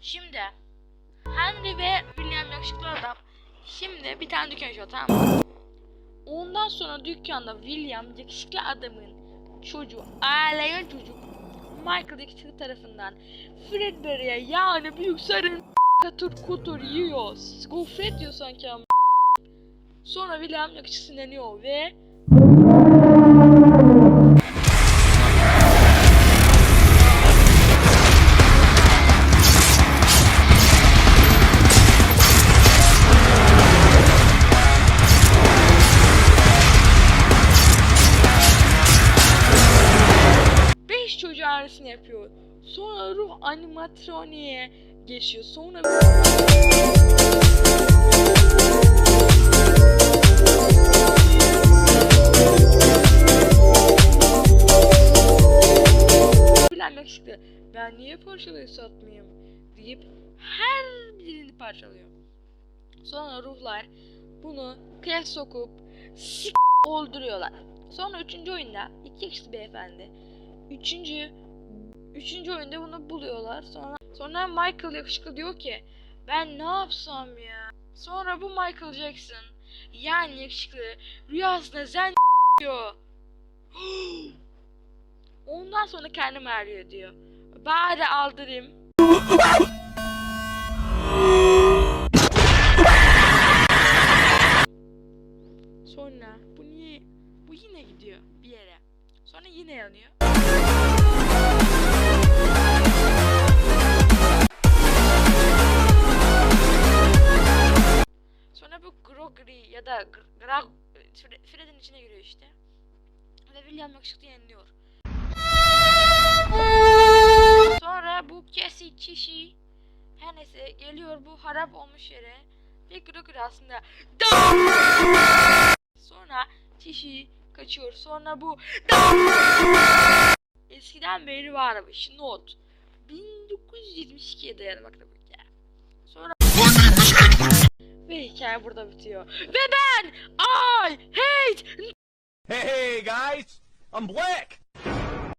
Şimdi Henry ve William yakışıklı adam şimdi bir tane dükkan açıyor tamam mı? Ondan sonra dükkanda William yakışıklı adamın çocuğu, aileyen çocuk Michael yakışıklı tarafından Fredbear'e yani büyük sarın katır kutur yiyor. Gofret diyor sanki ama. Sonra William yakışıklı sinirleniyor ve çocuğu ailesini yapıyor. Sonra ruh animatroniğe geçiyor. Sonra Bilen yakışıklı. Ben niye parçalayı satmayayım deyip her birini parçalıyor. Sonra ruhlar bunu kıyak sokup sik öldürüyorlar. Sonra üçüncü oyunda iki yakışıklı beyefendi Üçüncü Üçüncü oyunda bunu buluyorlar. Sonra sonra Michael yakışıklı diyor ki ben ne yapsam ya. Sonra bu Michael Jackson yani yakışıklı rüyasında zen diyor. Ondan sonra karnım ağrıyor diyor. Bari aldırayım. Sonra bu niye bu yine gidiyor bir yere. Sonra yine yanıyor. Sonra bu Grogri ya da Gr- Grag Fre- Fred'in içine giriyor işte. Ve William yakışıklı yeniliyor. Sonra bu Cassie Çişi her neyse geliyor bu harap olmuş yere ve Grogri aslında Sonra Çişi kaçıyor. Sonra bu Eskiden beri varmış. Not. 1972'ye dayanmakta bu hikaye. Sonra ve hikaye burada bitiyor. Ve ben I hate Hey, hey guys, I'm Black.